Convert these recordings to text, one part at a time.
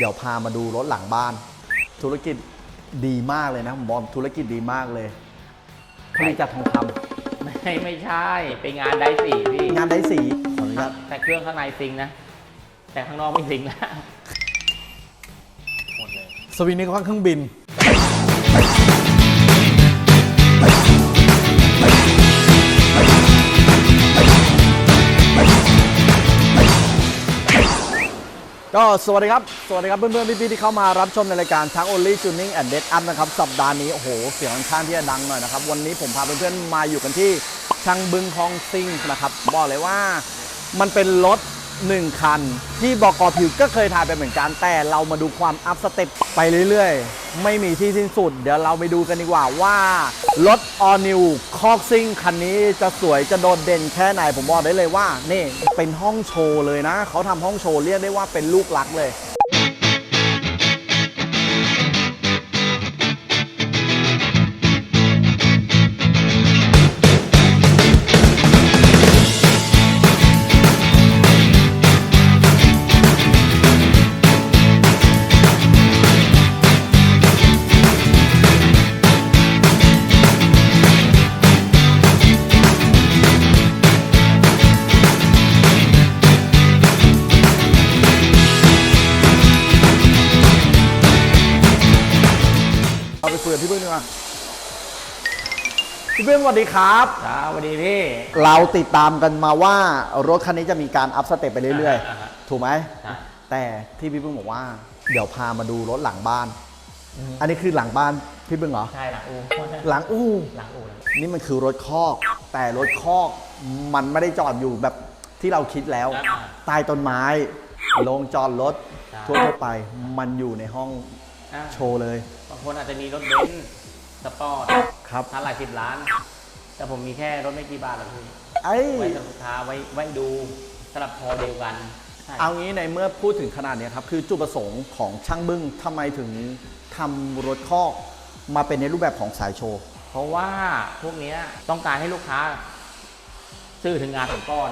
เดี๋ยวพามาดูรถหลังบ้าน ธุรกิจดีมากเลยนะผมบอกธุรกิจดีมากเลยผลิตจากทองคไม่ไม่ใช่ เป็นงานไดสีพี่ำงานได้สีขออนุญาตแต่เครื่องข้างในซิงค์นะ แต่ข้างนอกไม่ซิงค์นะ หมดเลย สวิงนี้ก็ข้างเครื่องบิน ก็สวัสดีครับ สวัสดีครับเพื่อนๆ พี่ๆ ที่เข้ามารับชมในรายการทั้ง Only Tuning and Dead Up นะครับ สัปดาห์นี้ โอ้โห เสียงค่อนข้างที่จะดังหน่อยนะครับ วันนี้ผมพาเพื่อนๆ มาอยู่กันที่ช่างบึงคลองซิงนะครับ บอกเลยว่ามันเป็นรถ 1 คัน ที่บกผิวก็เคยถ่ายไปเหมือนกัน แต่เรามาดูความอัพสเต็ปไปเรื่อยๆ ไม่มีที่สิ้นสุด เดี๋ยวเราไปดูกันดีกว่าว่ารถ All New คอกซิงคันนี้จะสวยจะโดดเด่นแค่ไหน ผมบอกได้เลยว่า นี่เป็นห้องโชว์เลยนะ เขาทำห้องโชว์เรียกได้ว่าเป็นลูกลักเลย ดีกว่าพี่เบิ้งสวัสดีครับครับสวัสดีพี่ เราติดตามกันมาว่ารถคันนี้จะมีการอัพสเต็ปไปเรื่อยอ่าฮะๆ ถูกไหม ใช่ แต่ที่พี่เบิ้งบอกว่า เดี๋ยวพามาดูรถหลังบ้าน อันนี้คือหลังบ้านพี่เบิ้งเหรอ ใช่หลังอูหลังอู้ หลังอูเลยนี่มันคือรถคอก แต่รถคอกมันไม่ได้จอดอยู่แบบที่เราคิดแล้วอ่าใต้ต้นไม้ลงจอดรถใช่ทั่วๆไป มันอยู่ในห้องอ่าโชว์เลยบาง คนอาจจะมีรถเบนซ์สปอร์ตครับคันหลายสิบล้าน แต่ผมมีแค่รถไม่กี่บาทหรอกพี่ไอ้ไว้สำหรับลูกค้าไว้ไว้ดูสำหรับพอเดียวกันใช่ เอางี้ในเมื่อพูดถึงขนาดเนี้ยครับ คือจุดประสงค์ของช่างบึ้งทำไมถึงทำรถคอกมาเป็นในรูปแบบของสายโชว์ เพราะว่าพวกเนี้ยต้องการให้ลูกค้า ซื้อถึงงานผมก่อน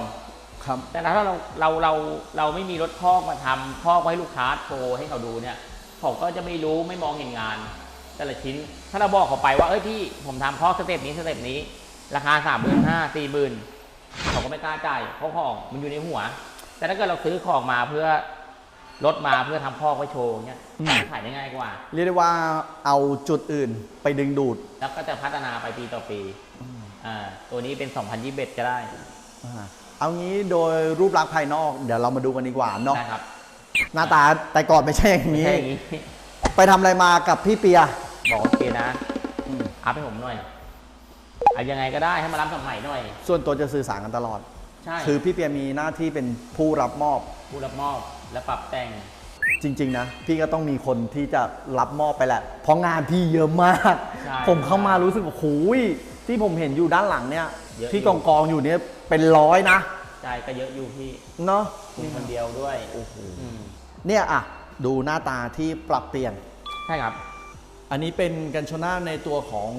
ครับ แต่ถ้าเราเราเราเราไม่มีรถคอกมาทำคอกไว้ให้ลูกค้าโชว์ให้เขาดูเนี่ย เขาก็จะไม่รู้ไม่มองเห็นงาน แต่ละชิ้น ถ้าเราบอกเขาไปว่าเอ้ยพี่ผมทำคอกสเต็ปนี้สเต็ปนี้ ราคาสามหมื่นห้าสี่หมื่นเขาก็ไม่กล้าจ่ายเพราะของมันอยู่ในหัว แต่ถ้าเกิดเราซื้อของมาเพื่อรถมาเพื่อทำคอกไว้โชว์เนี่ยอืมขายได้ง่ายกว่า เรียกได้ว่าเอาจุดอื่นไปดึงดูด แล้วก็จะพัฒนาไปปีต่อปีอ่าตัวนี้เป็น 2021 ก็ได้อ่าเอางี้โดยรูปลักษณ์ภายนอก เดี๋ยวเรามาดูกันดีกว่าเนาะนะครับ หน้าตาแต่ก่อนไม่ใช่อย่างไม่นี้ใช่อย่างนี้ ไปทำอะไรมากับพี่เปีย บอกโอเคนะอืมอัพให้ผมหน่อยเอายังไงก็ได้ให้มารับสมัยหน่อย ส่วนตัวจะสื่อสารกันตลอด ใช่คือพี่เปียมีหน้าที่เป็นผู้รับมอบ ผู้รับมอบและปรับแต่ง จริง ๆ นะ พี่ก็ต้องมีคนที่จะรับมอบไปแหละ เพราะงานพี่เยอะมาก ใช่ผมเข้ามารู้สึกว่าโอ้ยที่ผมเห็นอยู่ด้านหลังเนี่ย เยอะที่กองกองๆอยู่เนี่ยเป็นร้อยนะ ใจก็เยอะอยู่พี่เนาะคุณคนเดียวด้วยโอ้โหอืมเนี่ยอะ ดูหน้าตาที่ปรับเปลี่ยน ใช่ครับ อันนี้เป็นกันชนาในตัวของ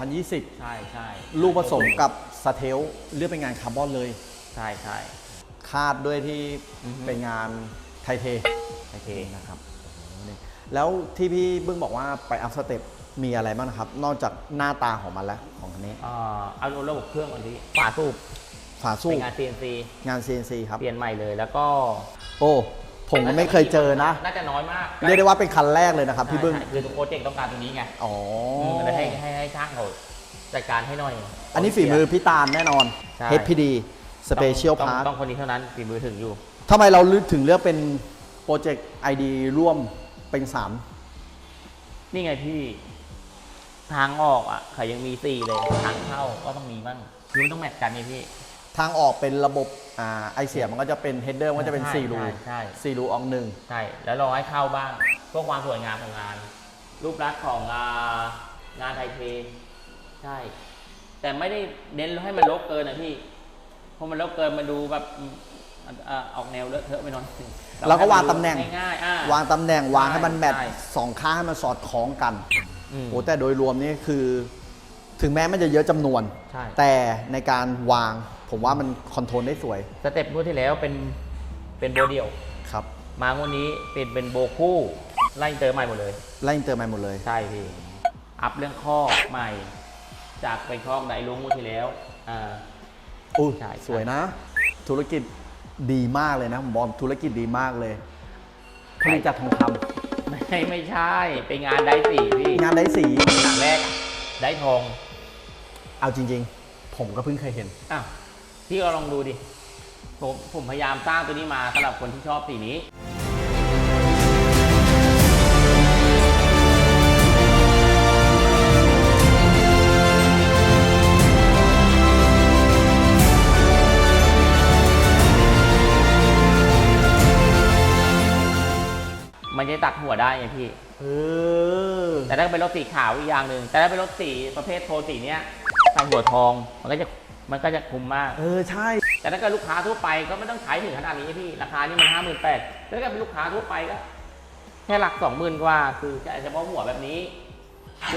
2020 ใช่ใช่ลูกผสมกับสเทลเลือกเป็นงานคาร์บอนเลย ใช่ใช่คาดด้วยที่อือฮึเป็นงานไทเทโอเคนะครับโอ้โหนี่แล้วที่พี่เบิ้งบอกว่าไปอัพสเต็ปมีอะไรบ้างนะครับ นอกจากหน้าตาของมันแล้วของคันนี้อ่าเอาระบบเครื่องก่อนพี่ฝาสูบ ฝาสู้เป็นงาน CNC งาน CNC ครับ เปลี่ยนใหม่เลยแล้วก็โอ้ผมก็ไม่เคยเจอนะ น่าจะน้อยมากเรียกได้ว่าเป็นคันแรกเลยนะครับ พี่เบิ้งใช่คือทุกโปรเจกต์ต้องการตรงนี้ไงอ๋อมก็เลยให้ให้ให้ช่างเขาจัดการให้หน่อยอันนี้ฝีมือพี่ตาลแน่นอน ใช่ HPD Special ต้อง Part ต้องคนนี้เท่านั้นฝีมือถึงอยู่ ทำไมเราลึกถึงเลือกเป็นโปรเจกต์ ID ร่วมเป็นนี่ไงพี่ ทางออกอะเขายังมีสี่เลยทางเข้าก็ต้องมีบ้างคือมันต้องแมทกันไงพี่3 ทางออกเป็นระบบอ่าไอเสียมันก็จะเป็น header มันก็จะเป็นใช่4รูใช่ใช่ 4รูออกหนึ่ง ใช่ แล้วรอให้เข้าบ้างเพื่อความสวยงามของงาน รูปลักษณ์ของอ่างานไทยเทใช่ แต่ไม่ได้เน้นให้มันลกเกินนะพี่เพราะมันลกเกินมันดูแบบอืมอ่าออกแนวเลอะเทอะไปหน่อยแล้วก็วางตำแหน่ง ง่ายๆอ่าวางตำแหน่งวางให้มันแมทใช่ สองข้างให้มันสอดคล้องกันอืม โอ้แต่โดยรวมนี่คือ ถึงแม้มันจะเยอะจำนวน ใช่ แต่ในการวาง ผมว่ามันคอนโทรลได้สวย สเต็ปงวดที่แล้วเป็นเป็นโบเดียว ครับมมางวดนี้เป็นเป็นโบคู่ไล่เจอใหม่หมดเลย ไล่อินเตอร์มาหมดเลย ใช่พี่ อัพเรื่องข้อกใหม่ จากเป็นข้อกไดลุงงวดที่แล้วอ่าอู้ใช่ สวยนะ ธุรกิจดีมากเลยนะผมบอกธุรกิจดีมากเลยผลิตจากทองคไม่ไม่ใช่เป็นงานได้สีพี่ำงานได้สีหนังแรกได้ทองเอาจริง ๆ ผมก็เพิ่งเคยเห็น อ้าว พี่ก็ลองดูดิผมผมพยายามสร้างตัวนี้มาสำหรับคนที่ชอบสีนี้มันจะตัดหัวได้ไงพี่เออแต่ถ้าเป็นรถสีขาวอีกอย่างหนึ่ง แต่ถ้าเป็นรถสีประเภทโทนสีเนี้ยใส่หัวทอง มันก็จะ มันก็จะคุ้มมาก เออใช่ แต่ถ้าเกิดลูกค้าทั่วไปก็ไม่ต้องใช้ถึงขนาดนี้พี่ ราคานี่มันห้าหมื่นแปดถ้าเกิดเป็นลูกค้าทั่วไปก็แค่หลักสองหมื่นกว่า คือจะเฉพาะหัวแบบนี้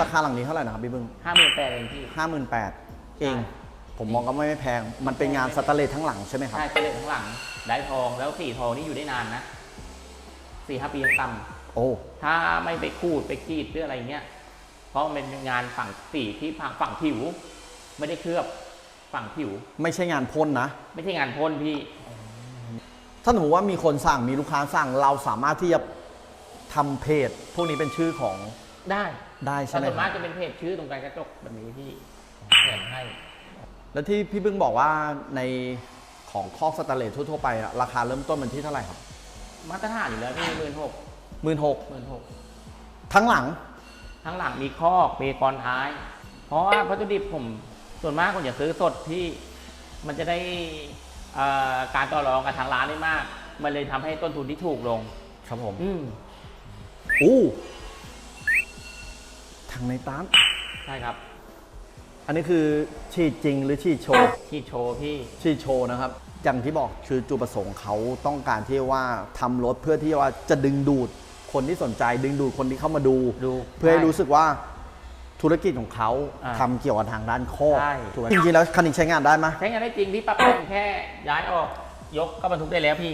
ราคาหลังนี้เท่าไหร่นะครับพี่บึ้งห้าหมื่นแปดเองพี่ห้าหมื่นแปดเองใช่ผมมองก็ไม่ไม่แพง มันเป็นงานสแตนเลสทั้งหลังใช่ไหมครับ ใช่เป็นเลนข้างหลัง ได้ทองแล้วสีทองนี่อยู่ได้นานนะสี่ห้าปียังต่โอ้ำถ้าไม่ไปขูดไปกรีดหรืออะไรเงี้ย เพราะมันเป็นงานฝั่งสีที่ฝั่งฝั่งผิว ไม่ได้เคลือบ ฝั่งผิว ไม่ใช่งานพ่นนะ ไม่ใช่งานพ่นพี่ ถ้าสมมติว่ามีคนสั่งมีลูกค้าสั่งเราสามารถที่จะทำเพจ พวกนี้เป็นชื่อของได้ได้แต่ใช่ไหมส่วนคมารักบจะเป็นเพจชื่อตรงกลางกระจกแบบนี้พี่แถมให้ แล้วที่พี่บึ้งบอกว่าในของคอกสแตนเลสทั่วๆไปอะราคาเริ่มต้นมันที่เท่าไหร่ครับมาตรฐานอยู่แล้วพี่หมื่นหกหมื่นหกหมื่นหกทั้งหลัง ทั้งหลังมีคอกมีกรท้าย เพราะว่าวัตถุดิบผม ส่วนมากผมจะซื้อสดที่มันจะได้เอ่อการต่อรองกับทางร้านได้มาก มันเลยทำให้ต้นทุนที่ถูกลง ครับผม อืมอู้ทางในตานใช่ครับ อันนี้คือฉีดจริงหรือฉีดโชว์ที่โชว์พี่ ฉีดโชว์นะครับ อย่างที่บอกคือจุดประสงค์เขาต้องการที่ว่าทำรถเพื่อที่ว่าจะดึงดูดคนที่สนใจดึงดูดคนที่เข้ามาดูดูเพื่อให้รู้สึกว่า ธุรกิจของเขาอ่าทำเกี่ยวกับทางด้านโคกใช่ ถูกไหมจริงๆแล้วคันนี้ใช้งานได้ไหมใช้งานได้จริงพี่ปรับแต่งแค่ย้ายออกยกก็บรรทุกได้แล้วพี่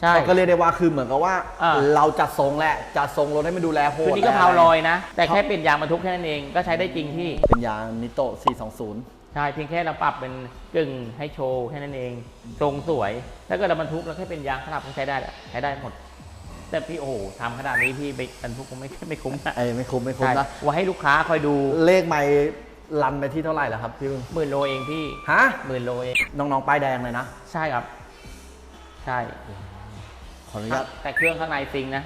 ใช่ ก็เรียกได้ว่าคือเหมือนกับว่า อ่า เราจัดทรงแหละจัดทรงรถให้มันดูแลโหคืดอนี้ก็เพาลอยนะ แต่แค่เปลี่ยนยางบรรทุกแค่นั้นเองก็ใช้ได้จริงพี่ เป็นยางนิโต420 ใช่เพียงแค่เราปรับเป็นกึ่งให้โชว์แค่นั้นเองทรงสวย ถ้าเกิดเราบรรทุกเราแค่เป็นยางขนาดก็ใช้ได้แหละใช้ได้หมด แต่พี่โอ้โหทำขนาดนี้พี่ไปบรรทุกคงไม่ไม่คุ้มนะไอ้ไม่คุ้มไม่คุ้มใช่นะว่าให้ลูกค้าคอยดูเลขไม่รันไปที่เท่าไหร่แล้วครับพี่บึ้งหมื่นโลเองพี่ฮะหมื่นโลเองน้องๆป้ายแดงเลยนะใช่ครับ ใช่ ขออนุญาตแต่เครื่องข้างในซิงค์นะ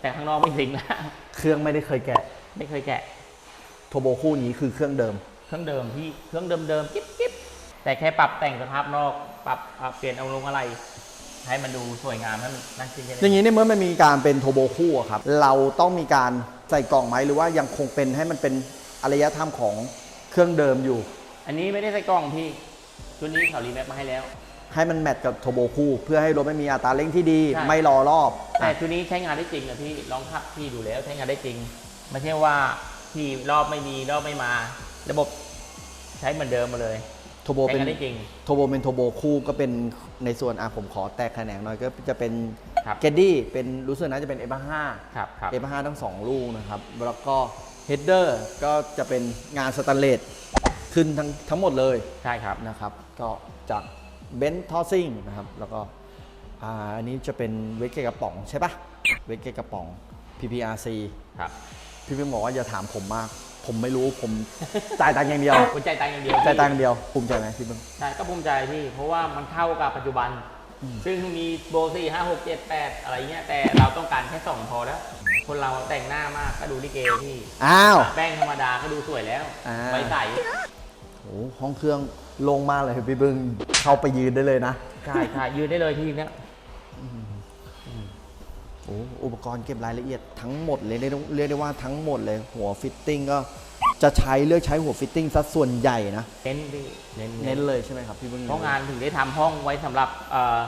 แต่ข้างนอกไม่ซิงค์นะ เครื่องไม่ได้เคยแกะไม่เคยแกะโทโบคู่นี้คือเครื่องเดิม เครื่องเดิมพี่เครื่องเดิมๆจิ๊บจิ๊บแต่แค่ปรับแต่งสภาพนอก ปรับปรับเปลี่ยนเอาลงอะไร ให้มันดูสวยงามให้มันน่าชินแค่อนั้ย่านงนี้เนี่ยเมื่อมันมีการเป็นโทโบคู่อะครับ เราต้องมีการใส่กล่องไหมหรือว่ายังคงเป็นให้มันเป็นอารยธรรมของเครื่องเดิมอยู่ อันนี้ไม่ได้ใส่กล้องพี่ชุดนี้เขารีแมปมาให้แล้ว ให้มันแมทกับโทโบคู่เพื่อให้รถไม่มีอัตราเร่งที่ดี ใช่ ไม่รอรอบแต่ชุดนี้ใช้งานได้จริงนะพี่ลองขับพี่ดูแล้วใช้งานได้จริงไม่ใช่ว่าพี่รอบไม่มีรอบไม่มา ระบบใช้เหมือนเดิมมาเลยโทโบใช้เป็นงานได้จริง โทโบเป็นโทโบคู่ก็เป็นในส่วนอะผมขอแตกแขนงหน่อยก็จะเป็นครับ เกดดี้เป็นรู้สึกนะจะเป็นเอฟห้า ครับครับ เอฟห้าทั้งสองลูกนะครับ แล้วก็เฮดเดอร์ก็จะเป็นงานสแตนเลสขึ้นทั้งทั้งหมดเลยใช่ครับ นะครับ ก็จากเบนทอซิ่งนะครับ แล้วก็อ่าอันนี้จะเป็นเวกเกกระป๋องใช่ปะเวกเกกระป๋อง PPRC ครับ พี่เพิ่งบอกว่าอย่าถามผมมาก ผมไม่รู้ผมจ่ายตังค์อย่างเดียวคุณใจตังค์อย่างเดียวจ่ายตังค์อย่างเดียวภูมิใจไหมพี่เพิ่งใช่ก็ภูมิใจพี่ เพราะว่ามันเข้ากับปัจจุบันซึ่งมีโบสี่ห้าหกเจ็ดแปดอะไรเงี้ยแต่เราต้องการแค่สองพอแล้ว คนเราแต่งหน้ามากก็ดูลิเกพี่อ้าว แป้งธรรมดาก็ดูสวยแล้วอ่า ไว้ใส่โอ้ห้องเครื่องโลงมากเลยพี่เพิ่งเข้าไปยืนได้เลยนะ ใช่ใช่ยืนได้เลยทีเนี้ย โอ้อุปกรณ์เก็บรายละเอียดทั้งหมดเลยเรียกได้เรียกได้ว่าทั้งหมดเลยหัวฟิตติ้งก็จะใช้เลือกใช้หัวฟิตติ้งซะส่วนใหญ่นะเน้นพี่เน้นเน้นเลยใช่ไหมครับพี่เพิ่งเพราะงานถึงได้ทำห้องไว้สำหรับเอ่อ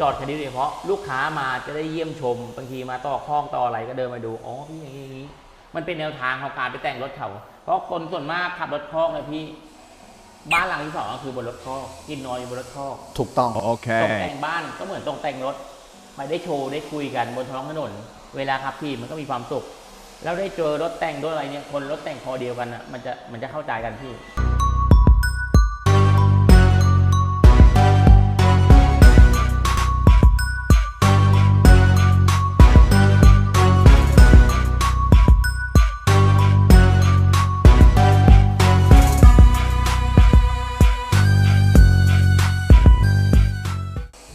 จอดคันนี้โดยเฉพาะลูกค้ามาจะได้เยี่ยมชม บางทีมาต่อข้องต่ออะไรก็เดินมาดูอ๋อพี่อย่างนี้อย่างนี้มันเป็นแนวทางของการไปแต่งรถเขาเพราะคนส่วนมากขับรถคอกนะพี่บ้านหลังที่สองก็คือบนรถคอกกินนอนอยู่บนรถคอกถูกต้องตกแต่งบ้านก็เหมือนตกแต่งรถ ไปได้โชว์ได้คุยกันบนท้องถนน เวลาขับขี่มันก็มีความสุข แล้วได้เจอรถแต่งรถอะไรเนี่ยคนรถแต่งคอเดียวกันอะมันจะมันจะเข้าใจกันพี่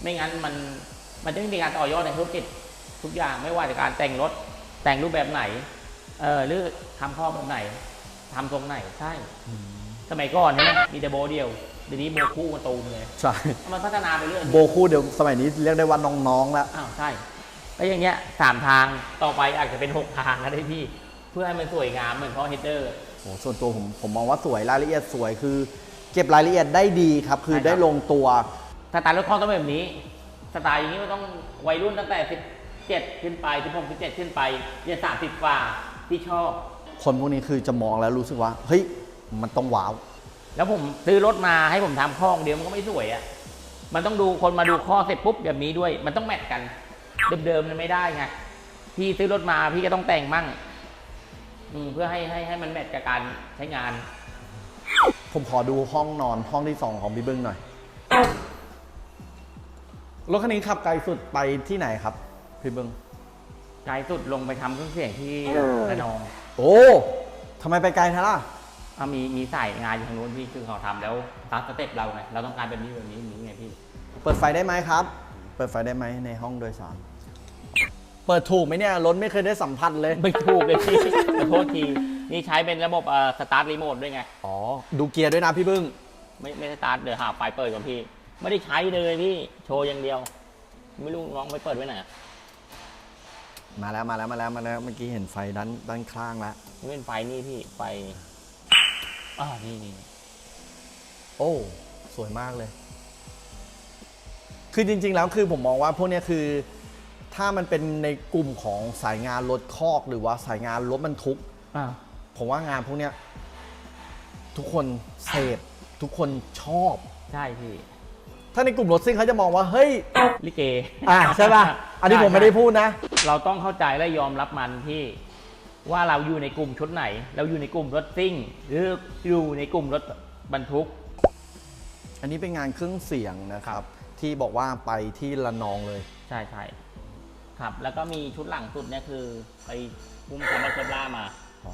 ไม่งั้นมัน มันจะไม่มีการต่อยอดในธุรกิจทุกอย่างไม่ว่าจะการแต่งรถแต่งรูปแบบไหน เออหรือทำข้อแบบไหนทำทรงไหนใช่ สมัยก่อนเนี่ยมีแต่โบเดียวเดี๋ยวนี้โบคู่มาตูมเลยใช่ มันพัฒนาไปเรื่อยโบคู่เดี๋ยวสมัยนี้เรียกได้ว่าน้องๆแล้วอ้าวใช่แล้วอย่างเงี้ยสามทางต่อไปอาจจะเป็นหกทางนะได้พี่ เพื่อให้มันสวยงามเหมือนข้อเฮดเดอร์โอ้ส่วนตัวผมผมมองว่าสวยรายละเอียดสวยคือ เก็บรายละเอียดได้ดีครับ คือใช่ครับได้ลงตัวสไตล์รถคล่องต้องเป็นแบบนี้ สไตล์อย่างนี้มันต้องวัยรุ่นตั้งแต่17ขึ้นไป16 17ขึ้นไปยัน30กว่าที่ชอบ คนพวกนี้คือจะมองแล้วรู้สึกว่า เฮ้ย มันต้องว้าว แล้วผมซื้อรถมาให้ผมทำข้อเดียวมันก็ไม่สวยอะ่ะ มันต้องดูคนมาดูข้อเสร็จปุ๊บแบบนี้ด้วย มันต้องแมทกัน เดิมๆมันไม่ได้ไง พี่ซื้อรถมาพี่ก็ต้องแต่งมั่งอืมเพื่อให้ให้ให้มันแมทกับการใช้งาน ผมขอดูห้องนอนห้องที่สองของพี่บึ้งหน่อย รถคันนี้ขับไกลสุดไปที่ไหนครับ พี่บึ้งไกลสุดลงไปทำเครื่องเสียงที่ระนองโอ้ทำไมไปไกลทะล่ะเอามีมีสายงานอยู่ทางนู้นพี่คือเขาทำแล้วตามสเต็ปเราไงเราต้องการแบบนี้แบบนี้แบบนี้ไงพี่ เปิดไฟได้ไหมครับ เปิดไฟได้ไหมในห้องโดยสารเปิดถูกไหมเนี่ยรถไม่เคยได้สัมผัสเลย ไม่ถูกเลยพี่ ขอโทษที นี่ใช้เป็นระบบเอ่อสตาร์ทรีโมทด้วยไง อ๋อ ดูเกียร์ด้วยนะพี่บึ้ง ไม่ไม่สตาร์ทเดี๋ยวหาไฟเปิดก่อนพี่ ไม่ได้ใช้เลยพี่ โชว์อย่างเดียว ไม่รู้น้องไปเปิดไว้ไหนอะมาแล้วมาแล้วมาแล้วมาแล้วเมื่อกี้เห็นไฟด้านด้านข้างแล้วนี่เป็นไฟนี่พี่ไฟอ่านี่นี่โอ้ สวยมากเลย คือจริง ๆ แล้วคือผมมองว่าพวกเนี้ยคือ ถ้ามันเป็นในกลุ่มของสายงานรถคอกหรือว่าสายงานรถบรรทุก อ่าผมว่างานพวกเนี้ยทุกคนเสพทุกคนชอบ ใช่พี่ ถ้าในกลุ่มรถซิ่งเขาจะมองว่าเฮ้ยลิเกอะใช่ป่ะอันนี้ผมไม่ได้พูดนะ เราต้องเข้าใจและยอมรับมันพี่ว่าเราอยู่ในกลุ่มชุดไหน เราอยู่ในกลุ่มรถซิ่ง หรืออยู่ในกลุ่มรถบรรทุก อันนี้เป็นงานเครื่องเสียงนะครับ ที่บอกว่าไปที่ละนองเลย ใช่ใช่ครับ แล้วก็มีชุดหลังสุดเนี่ยคือไปพุ่มคาร์บอนเคปล่ามาอ๋อ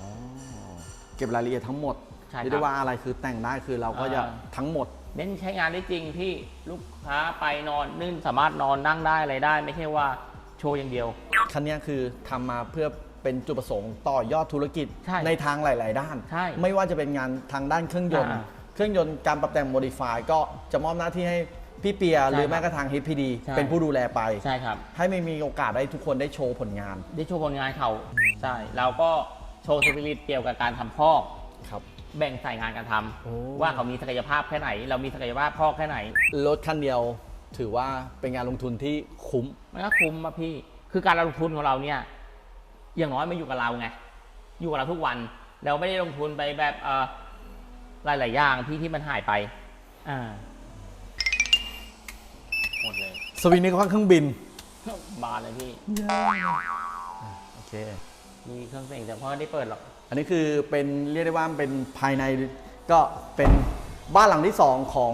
เก็บรายละเอียดทั้งหมดใช่ครับเรียกได้ว่าอะไรคือแต่งได้คือเราก็จะอ่าทั้งหมด เน้นใช้งานได้จริงพี่ลูกค้าไปนอนนึ่งสามารถนอนนั่งได้อะไรได้ ไม่ใช่ว่าโชว์อย่างเดียว คันเนี้ยคือทำมาเพื่อเป็นจุดประสงค์ต่อยอดธุรกิจใช่ทางหลาย ๆ ด้าน ใช่ไม่ว่าจะเป็นงานทางด้านเครื่องยนต์ อ่าเครื่องยนต์การปรับแต่งโมดิฟายก็จะมอบหน้าที่ให้พี่เปียหรือใช่ครับแม้กระทั่ง HPD ใช่ เป็นผู้ดูแลไป ใช่ครับ ให้ไม่มีโอกาสได้ทุกคนได้โชว์ผลงานได้โชว์ผลงานเขาใช่เราก็โชว์สปิริตเกี่ยวกับการทำพอก ครับ แบ่งสายงานการทำโอ้ ว่าเขามีศักยภาพแค่ไหน เรามีศักยภาพพอกแค่ไหน รถคันเดียวถือว่าเป็นงานลงทุนที่คุ้ม มันก็คุ้มมาพี่ คือการลงทุนของเราเนี่ย อย่างน้อยมันอยู่กับเราไง อยู่กับเราทุกวัน เราไม่ได้ลงทุนไปแบบเอ่อหลายๆอย่างพี่ที่มันหายไป อ่า หมดเลย สวิงนี้ก็ค่อนเครื่องบิน บานเลยพี่ โอเค มีเครื่องเสียงแต่พ่อไม่ได้เปิดหรอก อันนี้คือเป็นเรียกได้ว่าเป็นภายในก็เป็นบ้านหลังที่สองของ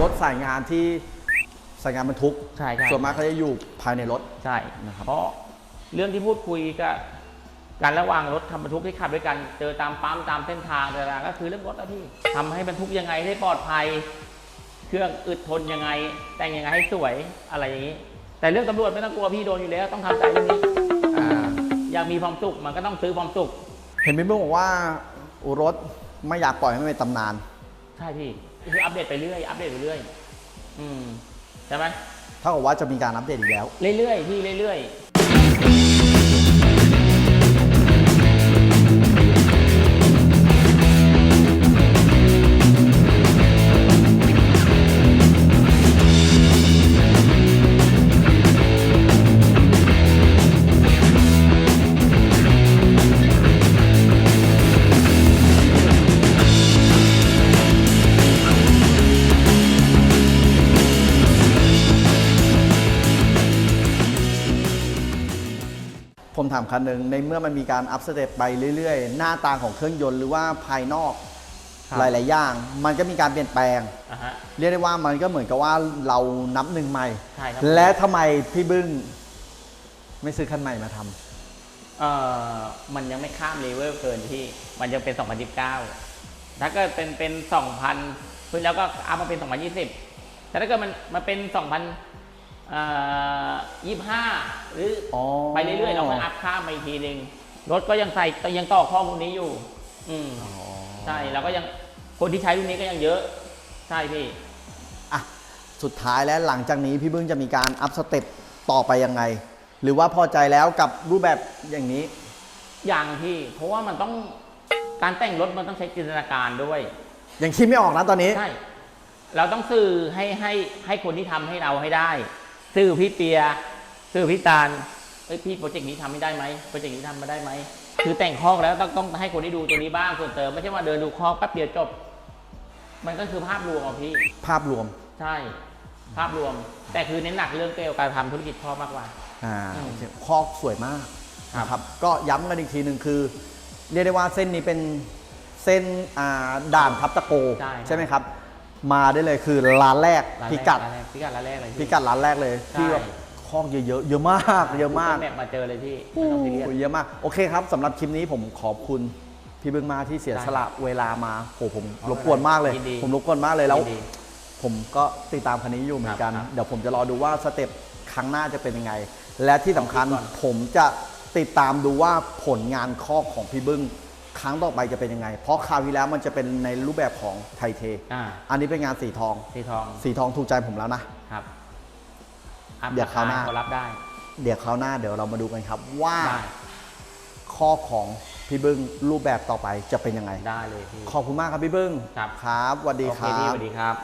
รถสายงานที่สายงานบรรทุก ใช่ใช่ ส่วนมากเขาจะอยู่ภายในรถ ใช่นะครับเพราะเรื่องที่พูดคุยก็การระหว่างรถทำบรรทุกที่ขับด้วยกัน เจอตามปั๊มตามเส้นทางต่างๆก็คือเรื่องรถนะพี่ทำให้บรรทุกยังไงให้ปลอดภัย เครื่องอึดทนยังไง แต่งยังไงให้สวยอะไรอย่างนี้ แต่เรื่องตำรวจไม่ต้องกลัวพี่โดนอยู่แล้วต้องทำใจเรื่องนี้ อ่าอยากมีความสุขมันก็ต้องซื้อความสุข เห็นพี่เบิ้มบอกว่ารถไม่อยากปล่อยให้มันเป็นตำนาน ใช่พี่คืออัปเดตไปเรื่อยอัปเดตไปเรื่อย อืมใช่ไหมเท่ากับว่าจะมีการอัปเดตอีกแล้ว เรื่อยๆพี่เรื่อย ถามคันหนึ่งในเมื่อมันมีการอัพสเต็ปไปเรื่อยๆ หน้าตาของเครื่องยนต์หรือว่าภายนอกครับ หลายๆอย่าง มันก็มีการเปลี่ยนแปลง อะฮะ เรียกได้ว่ามันก็เหมือนกับว่าเรานับหนึ่งใหม่ ใช่ครับ และทำไมพี่บึ้งไม่ซื้อคันใหม่มาทำ เอ่อมันยังไม่ข้ามเลเวลเกินที่มันยังเป็น 2029ถ้าเกิดเป็นเป็น 2,000พื้นแล้วก็อัพมาเป็น 2020 แต่ถ้าเกิดมันมาเป็น 2,000เอ่อ25หรือออไปเรื่อยๆเราก็อัพข้ามไปอีกทีหนึ่งรถก็ยังใส่ยังต่อข้อมูลนี้อยู่ อืมอ๋อใช่เราก็ยังคนที่ใช้รุ่นนี้ก็ยังเยอะ ใช่พี่อะสุดท้ายแล้วหลังจากนี้พี่บึ้งจะมีการอัพสเต็ปต่อไปยังไง หรือว่าพอใจแล้วกับรูปแบบอย่างนี้อย่างพี่ เพราะว่ามันต้องการแต่งรถมันต้องใช้จินตนาการด้วย ยังคิดไม่ออกนะตอนนี้ใช่เราต้องสื่อให้ให้ให้คนที่ทำให้เราให้ได้ สื่อพี่เปียสื่อพี่ตาลเอ้ยพี่โปรเจกต์นี้ทำไม่ได้ไหมโปรเจกต์นี้ทำมาได้ไหมคือแต่งคอกแล้วต้องต้องให้คนที่ดูตัวนี้บ้างส่วนเติมไม่ใช่ว่าเดินดูคอกแป๊บเดียวจบ มันก็คือภาพรวมอะพี่ ภาพรวมใช่ ภาพรวม แต่คือเน้นหนักเรื่องเกี่ยวกับการทำธุรกิจคอกมากกว่าอ่าอืมโอเคคอกสวยมากครับนะครับก็ย้ำกันอีกทีหนึ่งคือ เรียกได้ว่าเส้นนี้เป็นเส้นอ่าด่านทับตะโกใช่ครับไหมครับ มาได้เลยคือร้านแรกร้านพิแรกัดร้านแรกพิกัดร้านแรกเลยพี่ พิกัดร้านแรกเลยใช่ ที่แบบคอกเยอะๆเยอะมากเยอะมาก แมปมาเจอเลยพี่ไม่ต้องซีเรียส โอ้ยเยอะมาก โอเคครับสำหรับคลิปนี้ผมขอบคุณพี่บึ้งมากที่เสียได้สละเวลามาโอ้ผมเอารบกวนมากเลย ยินดี ผมรบกวนมากเลยแล้ว ยินดี ผมก็ติดตามคันนี้อยู่เหมือนกัน ครับเดี๋ยวผมจะรอดูว่าสเต็ปครั้งหน้าจะเป็นยังไง และที่สำคัญขอคิดก่อนผมจะติดตามดูว่าผลงานคอกของพี่บึ้ง ครั้งต่อไปจะเป็นยังไง เพราะคราวที่แล้วมันจะเป็นในรูปแบบของไทเท อ่าอันนี้เป็นงานสีทอง สีทองสีทองถูกใจผมแล้วนะ ครับอัพเดี๋ยวคราวหน้า ก็รับได้เดี๋ยวคราวหน้าเดี๋ยวเรามาดูกันครับว่าได้ข้อของพี่บึ้งรูปแบบต่อไปจะเป็นยังไง ได้เลยพี่ ขอบคุณมากครับพี่บึ้งครับ ครับสวัสดีโอคเคพี่รัสบวัสดีครับ